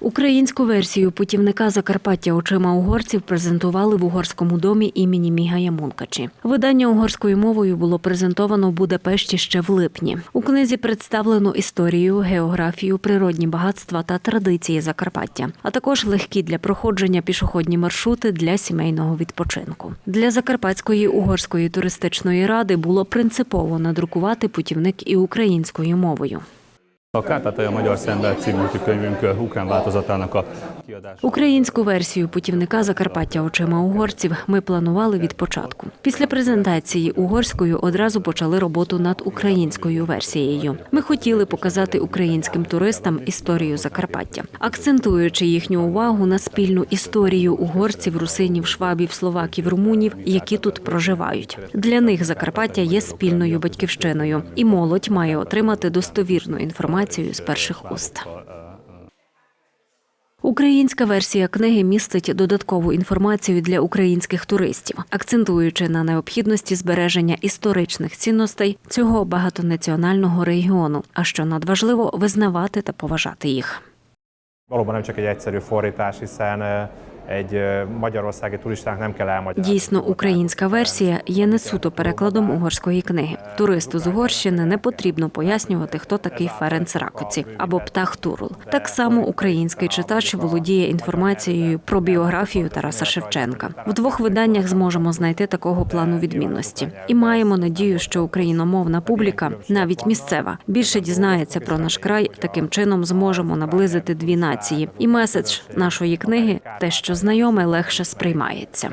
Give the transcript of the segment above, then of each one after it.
Українську версію путівника Закарпаття очима угорців презентували в угорському домі імені Мігая Мункачі. Видання угорською мовою було презентовано в Будапешті ще в липні. У книзі представлено історію, географію, природні багатства та традиції Закарпаття, а також легкі для проходження пішохідні маршрути для сімейного відпочинку. Для Закарпатської угорської туристичної ради було принципово надрукувати путівник і українською мовою. A Kárpátalja Magyar Szendel című könyvünk ukrán változatának a. Українську версію путівника Закарпаття очима угорців ми планували від початку. Після презентації угорською одразу почали роботу над українською версією. Ми хотіли показати українським туристам історію Закарпаття, акцентуючи їхню увагу на спільну історію угорців, русинів, швабів, словаків, румунів, які тут проживають. Для них Закарпаття є спільною батьківщиною, і молодь має отримати достовірну інформацію з перших уст. Українська версія книги містить додаткову інформацію для українських туристів, акцентуючи на необхідності збереження історичних цінностей цього багатонаціонального регіону, а що надважливо визнавати та поважати їх. Valóban nem csak egy egyszerű fordítás, hiszen Дійсно, українська версія є не суто перекладом угорської книги. Туристу з Угорщини не потрібно пояснювати, хто такий Ференц Ракоці або Птах Турул. Так само український читач володіє інформацією про біографію Тараса Шевченка. В двох виданнях зможемо знайти такого плану відмінності. І маємо надію, що україномовна публіка, навіть місцева, більше дізнається про наш край. Таким чином зможемо наблизити дві нації. І меседж нашої книги те, що знайоме, легше сприймається.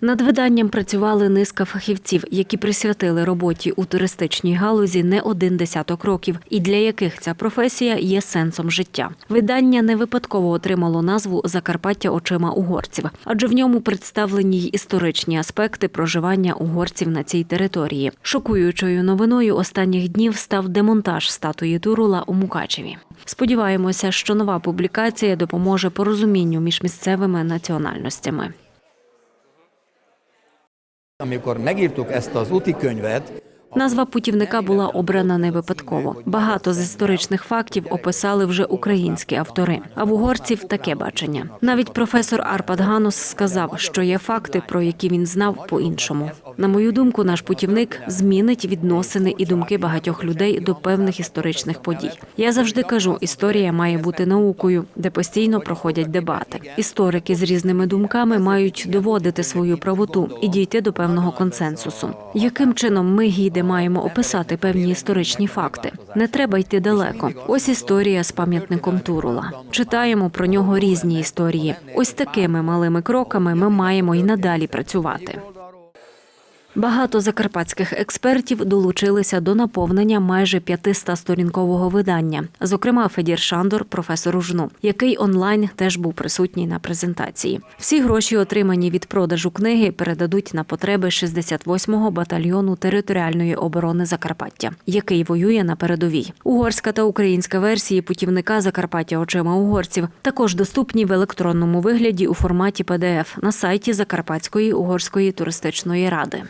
Над виданням працювали низка фахівців, які присвятили роботі у туристичній галузі не один десяток років, і для яких ця професія є сенсом життя. Видання не випадково отримало назву Закарпаття очима угорців, адже в ньому представлені й історичні аспекти проживання угорців на цій території. Шокуючою новиною останніх днів став демонтаж статуї Турула у Мукачеві. Сподіваємося, що нова публікація допоможе порозумінню між місцевими національностями. Amikor megírtuk ezt Назва путівника була обрана не випадково. Багато з історичних фактів описали вже українські автори. А в угорців таке бачення. Навіть професор Арпад Ганус сказав, що є факти, про які він знав по-іншому. На мою думку, наш путівник змінить відносини і думки багатьох людей до певних історичних подій. Я завжди кажу, історія має бути наукою, де постійно проходять дебати. Історики з різними думками мають доводити свою правоту і дійти до певного консенсусу. Яким чином ми гіди маємо описати певні історичні факти? Не треба йти далеко. Ось історія з пам'ятником Турула. Читаємо про нього різні історії. Ось такими малими кроками ми маємо й надалі працювати. Багато закарпатських експертів долучилися до наповнення майже 500-сторінкового видання, зокрема Федір Шандор, професор УЖНУ, який онлайн теж був присутній на презентації. Всі гроші, отримані від продажу книги, передадуть на потреби 68-го батальйону територіальної оборони Закарпаття, який воює на передовій. Угорська та українська версії путівника Закарпаття очима угорців також доступні в електронному вигляді у форматі PDF на сайті Закарпатської угорської туристичної ради.